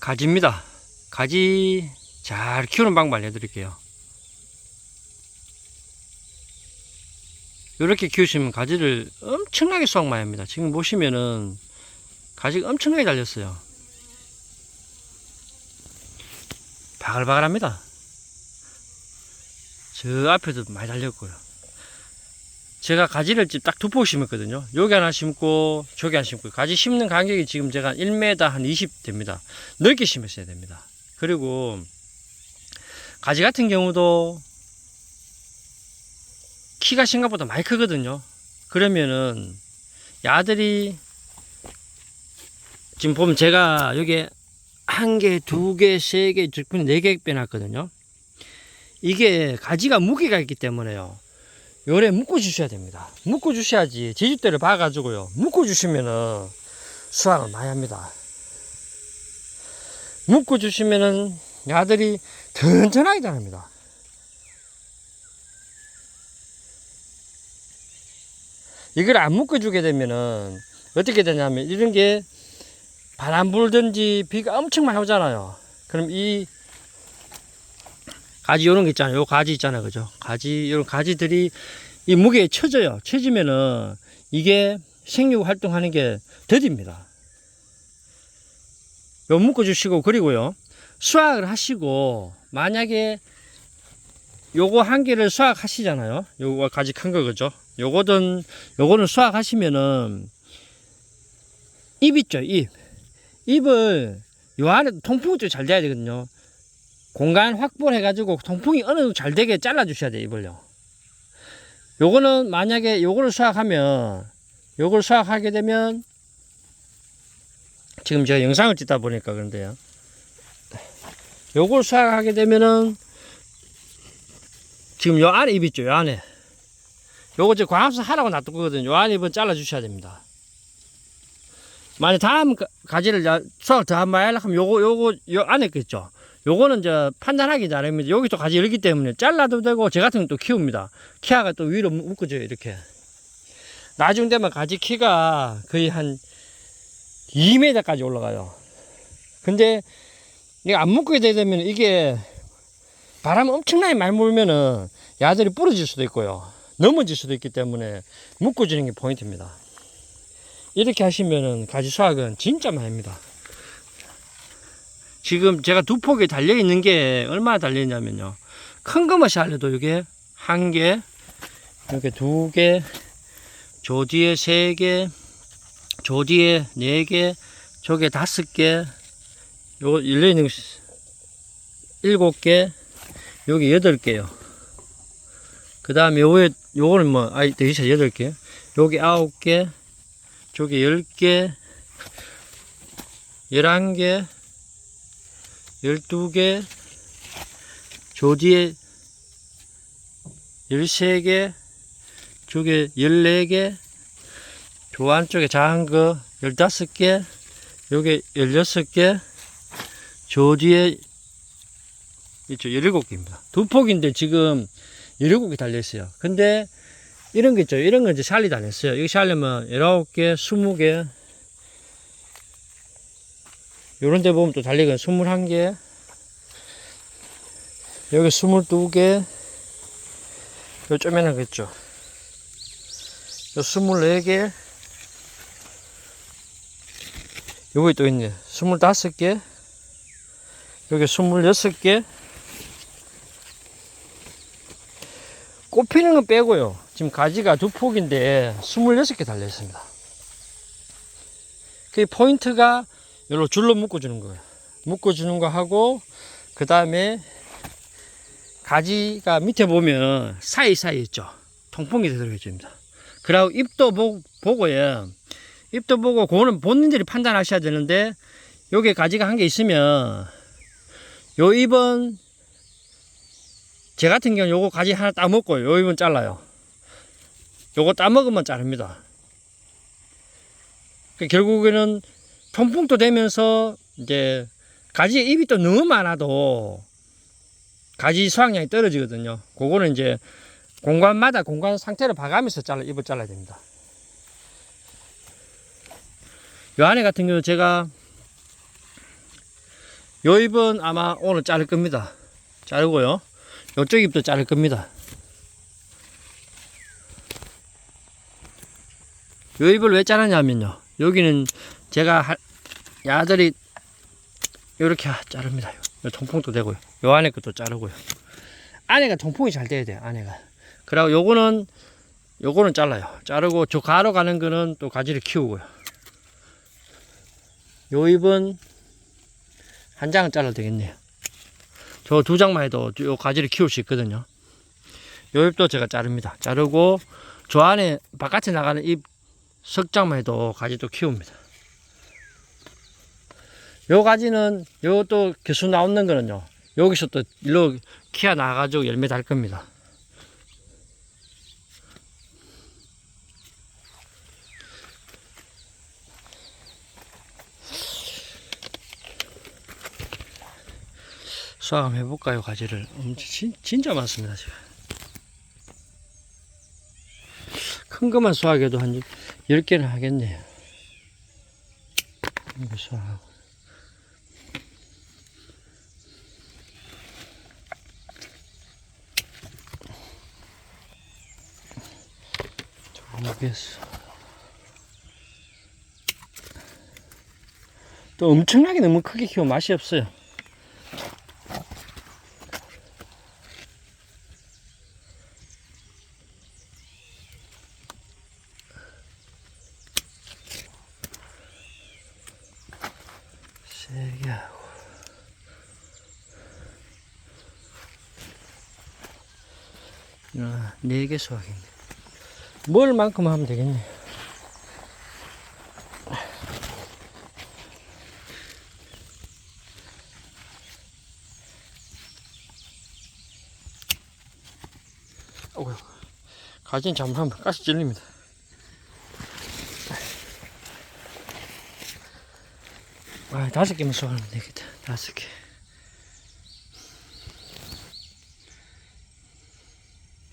가지입니다. 가지 잘 키우는 방법 알려드릴게요. 이렇게 키우시면 가지를 엄청나게 수확 많이 합니다. 지금 보시면은 가지가 엄청나게 달렸어요. 바글바글합니다. 저 앞에도 많이 달렸고요. 제가 가지를 지금 딱 두 포 심었거든요. 여기 하나 심고 저기 하나 심고 가지 심는 간격이 지금 제가 1m 한 20 됩니다. 넓게 심었어야 됩니다. 그리고 가지 같은 경우도 키가 생각보다 많이 크거든요. 그러면은 야들이 지금 보면 제가 여기 한 개, 두 개, 세 개, 네개 빼놨거든요. 이게 가지가 무게가 있기 때문에요. 요래 묶어 주셔야 됩니다. 묶어 주셔야지 제주대를 봐가지고요. 묶어 주시면은 수확을 많이 합니다. 묶어 주시면은 야들이 튼튼하게 자랍니다. 이걸 안 묶어 주게 되면은 어떻게 되냐면 이런 게 바람 불든지 비가 엄청 많이 오잖아요. 그럼 이 가지 요런 게 있잖아요. 요 가지 있잖아요. 그죠? 가지, 요런 가지들이 이 무게에 쳐져요. 쳐지면은 이게 생육 활동하는 게 더딥니다. 요 묶어 주시고, 그리고요. 수확을 하시고, 만약에 요거 한 개를 수확하시잖아요. 요거 가지 큰 거, 그죠? 요거든, 요거는 수확하시면은 잎 있죠, 잎. 잎을 요 안에 통풍이 좀 잘 돼야 되거든요. 공간 확보를 해가지고 통풍이 어느 정도 잘 되게 잘라주셔야 돼요, 이걸요. 요거는 만약에 요거를 수확하면, 요걸 수확하게 되면, 지금 제가 영상을 찍다 보니까 그런데요. 요걸 수확하게 되면은, 지금 요 안에 잎 있죠, 요 안에. 요거 이제 광합성 하라고 놔뒀거든요. 요 안에 잎은 잘라주셔야 됩니다. 만약 다음 가- 가지를 야- 수확 더 한번 하려고 하면 요거, 요거, 요 안에 거 있죠. 요거는 이제 판단하기 나름입니다. 여기 또 가지 열기 때문에 잘라도 되고, 제 같은 건 또 키웁니다. 키아가 또 위로 묶- 묶어져요, 이렇게. 나중 되면 가지 키가 거의 한 2m까지 올라가요. 근데, 이게 안 묶게 되면 이게 바람 엄청나게 많이 불면은 야들이 부러질 수도 있고요. 넘어질 수도 있기 때문에 묶어주는 게 포인트입니다. 이렇게 하시면은 가지 수확은 진짜 많이 합니다. 지금 제가 두 폭에 달려 있는 게 얼마나 달려 있냐면요. 큰 거만 살려도 이게 한 개, 이렇게 두 개, 저 뒤에 세 개, 저 뒤에 네 개, 저게 다섯 개, 요 열려 있는 거 일곱 개, 여기 여덟 개요. 그 다음에 요에 요거는 뭐 아이 대시차 여덟 개, 여기 아홉 개, 저기 열 개, 열한 개, 열두 개, 저 뒤에 열세 개, 저게 열네 개, 저 안쪽에 작은 거 열다섯 개, 요게 열여섯 개, 저 뒤에 있죠 열일곱 개입니다. 두 폭인데 지금 열일곱 개 달려 있어요. 근데 이런 게 있죠. 이런 건 이제 안 했어요. 이거 살려면 19개, 20개. 요런 데 보면 또 달리건 21개. 여기 22개. 요 쪼매는 거 있죠. 요 24개. 요거 또 있네. 25개. 여기 26개. 꽃 피는 건 빼고요. 지금 가지가 두 폭인데 26개 달려 있습니다. 그 포인트가 여기로 줄로 묶어주는 거예요. 묶어주는 거 하고, 그 다음에 가지가 밑에 보면 사이사이 있죠. 통풍이 들어가 있습니다. 그리고 잎도 보, 보고요. 잎도 보고, 그거는 본인들이 판단하셔야 되는데, 여기 가지가 한 개 있으면, 요 잎은 제 같은 경우는 요거 가지 하나 따먹고 요 잎은 잘라요. 요거 따먹으면 자릅니다. 그 결국에는 통풍도 되면서 이제 가지에 잎이 또 너무 많아도 가지 수확량이 떨어지거든요. 그거는 이제 공간마다 공간 상태를 봐가면서 잘라 잎을 잘라야 됩니다. 요 안에 같은 경우 제가 요 잎은 아마 오늘 자를 겁니다. 자르고요. 요쪽 잎도 자를 겁니다. 요 잎을 왜 자르냐면요. 여기는 제가 할- 야들이 요렇게 자릅니다. 요 통풍도 되고요. 요 안에 것도 자르고요. 안에가 통풍이 잘 돼야 돼요. 안에가. 그리고 요거는 요거는 잘라요. 자르고 저 가로 가는 거는 또 가지를 키우고요. 요 잎은 한 장은 잘라도 되겠네요. 저 두 장만 해도 요 가지를 키울 수 있거든요. 요 잎도 제가 자릅니다. 자르고 저 안에 바깥에 나가는 잎 석 장만 해도 가지도 키웁니다. 요 가지는 요 또 개수 나오는 거는요. 여기서 또 일로 키어 나가지고 열매 달 겁니다. 수확 한번 해볼까요 가지를 엄청 진, 진짜 많습니다 지금 큰 것만 수확해도 한 10개는 하겠네요 이거 수확하고 모르겠어. 또 엄청나게 너무 크게 키우면 맛이 없어요. 세개 하고. 아, 네개 수확했네 뭘 만큼 하면 되겠네 어휴, 가진 잘못하면 가시 찔립니다. 아, 다섯 개만 수확하면 되겠다. 다섯 개